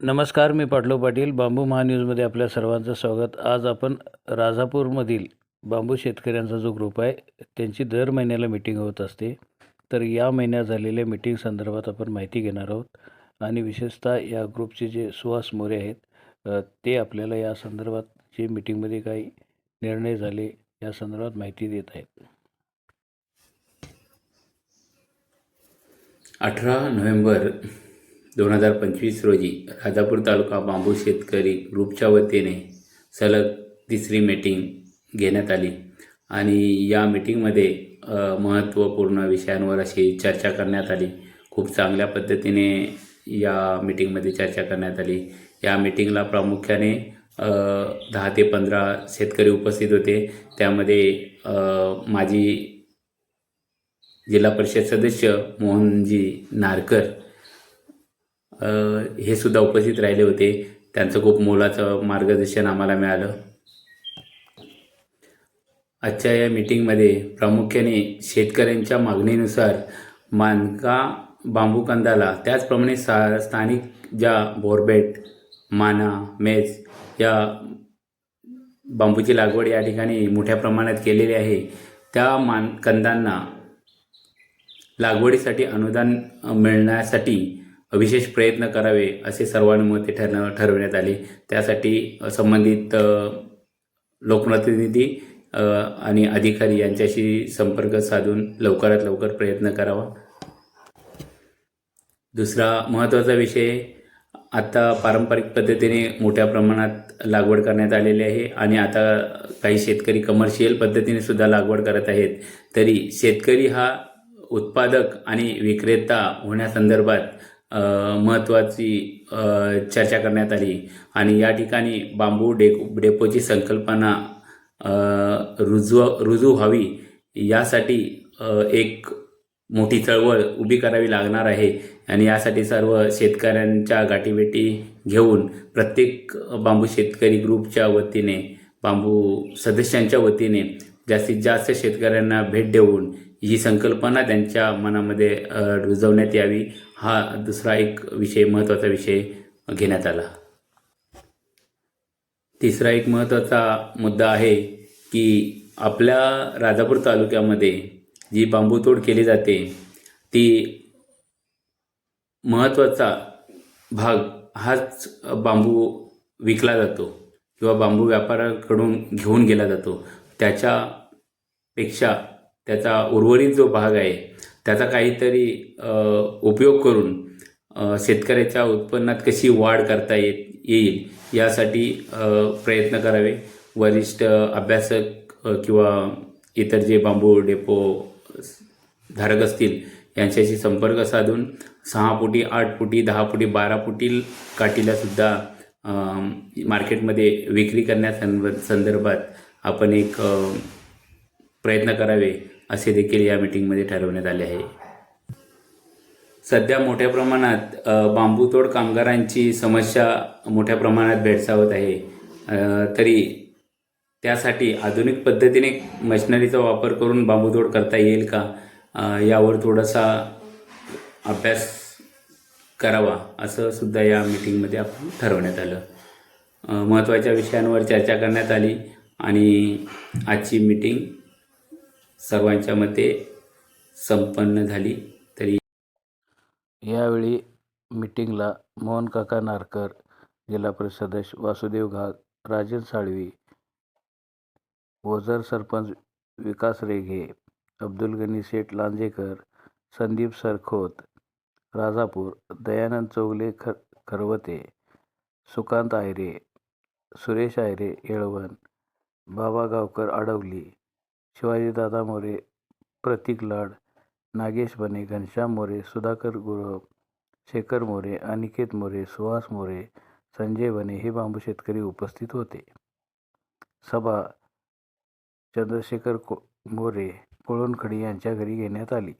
नमस्कार मी पाटलो पाटील बांबू महान्यूजमध्ये आपल्या सर्वांचं स्वागत. आज आपण राजापूरमधील बांबू शेतकऱ्यांचा जो ग्रुप आहे त्यांची दर महिन्याला मिटिंग होत असते. तर या महिन्यात झालेल्या मिटिंग संदर्भात आपण माहिती घेणार आहोत. आणि विशेषतः या ग्रुपचे जे सुहास मोरे आहेत ते आपल्याला या संदर्भात जे मिटिंगमध्ये काही निर्णय झाले या संदर्भात माहिती देत आहेत. अठरा नोव्हेंबर दोन हजार पंचवीस रोजी राजापूर तालुका बांबू शेतकरी ग्रुपच्या वतीने सलग तिसरी मीटिंग घेण्यात आली. आणि या मीटिंगमध्ये महत्त्वपूर्ण विषयांवर अशी चर्चा करण्यात आली. खूप चांगल्या पद्धतीने या मीटिंगमध्ये चर्चा करण्यात आली. या मीटिंगला प्रामुख्याने दहा ते पंधरा शेतकरी उपस्थित होते. त्यामध्ये माजी जिल्हा परिषद सदस्य मोहनजी नारकर हे सुद्धा उपस्थित राहिले होते. त्यांचं खूप मोलाचं मार्गदर्शन आम्हाला मिळालं. आजच्या या मीटिंगमध्ये प्रामुख्याने शेतकऱ्यांच्या मागणीनुसार मानका बांबू कंदाला त्याचप्रमाणे सा स्थानिक ज्या बोरबेट माना मेज या बांबूची लागवड या ठिकाणी मोठ्या प्रमाणात केलेली आहे त्या मान कंदांना लागवडीसाठी अनुदान मिळण्यासाठी विशेष प्रयत्न करावे असे सर्वानुमते ठरव ठरवण्यात आले. त्यासाठी संबंधित लोकप्रतिनिधी आणि अधिकारी यांच्याशी संपर्क साधून लवकरात लवकर प्रयत्न करावा. दुसरा महत्त्वाचा विषय आता पारंपरिक पद्धतीने मोठ्या प्रमाणात लागवड करण्यात आलेली आहे आणि आता काही शेतकरी कमर्शियल पद्धतीने सुद्धा लागवड करत आहेत. तरी शेतकरी हा उत्पादक आणि विक्रेता होण्यासंदर्भात महत्त्वाची चर्चा करण्यात आली. आणि या ठिकाणी बांबू डे डेपोची संकल्पना रुजव रुजू व्हावी यासाठी एक मोठी चळवळ उभी करावी लागणार आहे. आणि यासाठी सर्व शेतकऱ्यांच्या गाठीभेटी घेऊन प्रत्येक बांबू शेतकरी ग्रुपच्या वतीने बांबू सदस्यांच्या वतीने जास्तीत जास्त शेतकऱ्यांना भेट देऊन ही संकल्पना त्यांच्या मनामध्ये रुजवण्यात यावी हा दुसरा एक विषय महत्त्वाचा विषय घेण्यात आला. तिसरा एक महत्त्वाचा मुद्दा आहे की आपल्या राजापूर तालुक्यामध्ये जी बांबूतोड केली जाते ती महत्त्वाचा भाग हाच बांबू विकला जातो किंवा बांबू व्यापाऱ्याकडून घेऊन गेला जातो. त्याच्यापेक्षा त्याचा उर्वरित जो भाग आहे त्याचा काहीतरी उपयोग करून शेतकऱ्याच्या उत्पन्नात कशी वाढ करता येत येईल यासाठी प्रयत्न करावे. वरिष्ठ अभ्यासक किंवा इतर जे बांबू डेपो धारक असतील यांच्याशी संपर्क साधून सहा फुटी आठ फुटी दहा फुटी बारा फुटी काठीलासुद्धा मार्केटमध्ये विक्री करण्यासंब संदर्भात आपण एक प्रयत्न करावे. असे देखील या मीटिंगमध्ये ठरवण्यात आले आहे. सध्या मोठ्या प्रमाणात बांबूतोड कामगारांची समस्या मोठ्या प्रमाणात भेडसावत आहे. तरी त्यासाठी आधुनिक पद्धतीने मशिनरीचा वापर करून बांबूतोड करता येईल का? यावर थोडासा अभ्यास करावा असं सुद्धा या मीटिंगमध्ये आपण ठरवण्यात आलं. महत्त्वाच्या विषयांवर चर्चा करण्यात आली आणि आजची मीटिंग सर्वांच्या मते संपन्न झाली तरी यावेळी मीटिंगला मोहन काका नारकर जिल्हा परिषद वासुदेव घाग राजन साळवी ओझर सरपंच विकास रेघे अब्दुल गनी शेठ लांजेकर संदीप सरखोत राजापूर दयानंद चौगले खर खरवते सुकांत आयरे सुरेश आयरे येळवण बाबा गावकर आडवली शिवाजीदादा मोरे प्रतीक लाड नागेश बने घनश्याम मोरे सुधाकर गुरव शेखर मोरे अनिकेत मोरे सुहास मोरे संजय बने हे बांबू शेतकरी उपस्थित होते. सभा चंद्रशेखर को मोरे कोळणखडी यांच्या घरी घेण्यात आली.